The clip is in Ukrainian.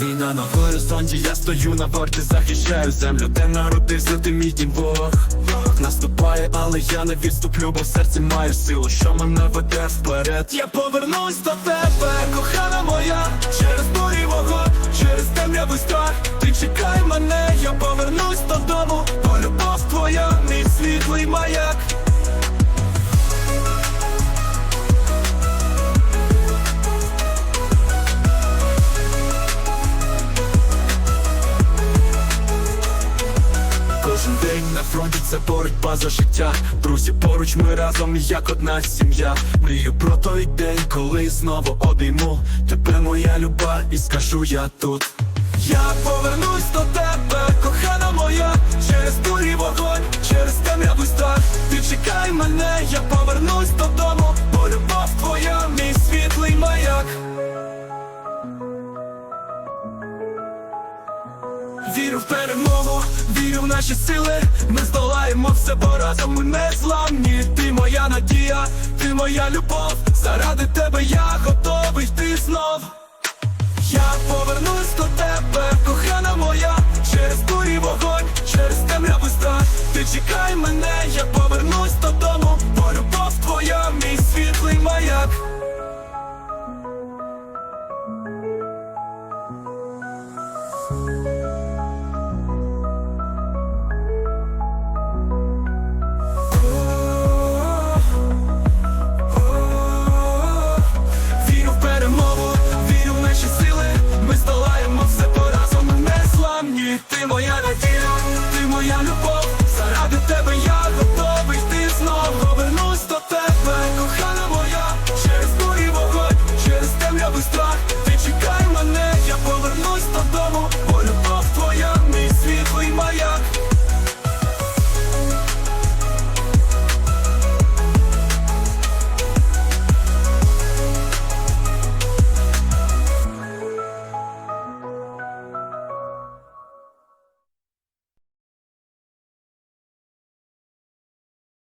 Війна на горизонті, я стою на борті, захищаю землю, де народився ти мій дім Ворог наступає, але я не відступлю, бо в серці маю силу, що мене веде вперед. Я повернусь до тебе, кохана моя, фронті це боротьба за життя. Друзі, поруч ми разом як одна сім'я. Мрію про той день, коли знову обійму тебе, моя люба, і скажу я тут. Я повернусь до тебе, Вірю в перемогу, вірю в наші сили. Ми здолаємо все, бо ми не зламні. Ти моя надія, ти моя любов. Заради тебе я готовий йти знов. Я повернусь до тебе,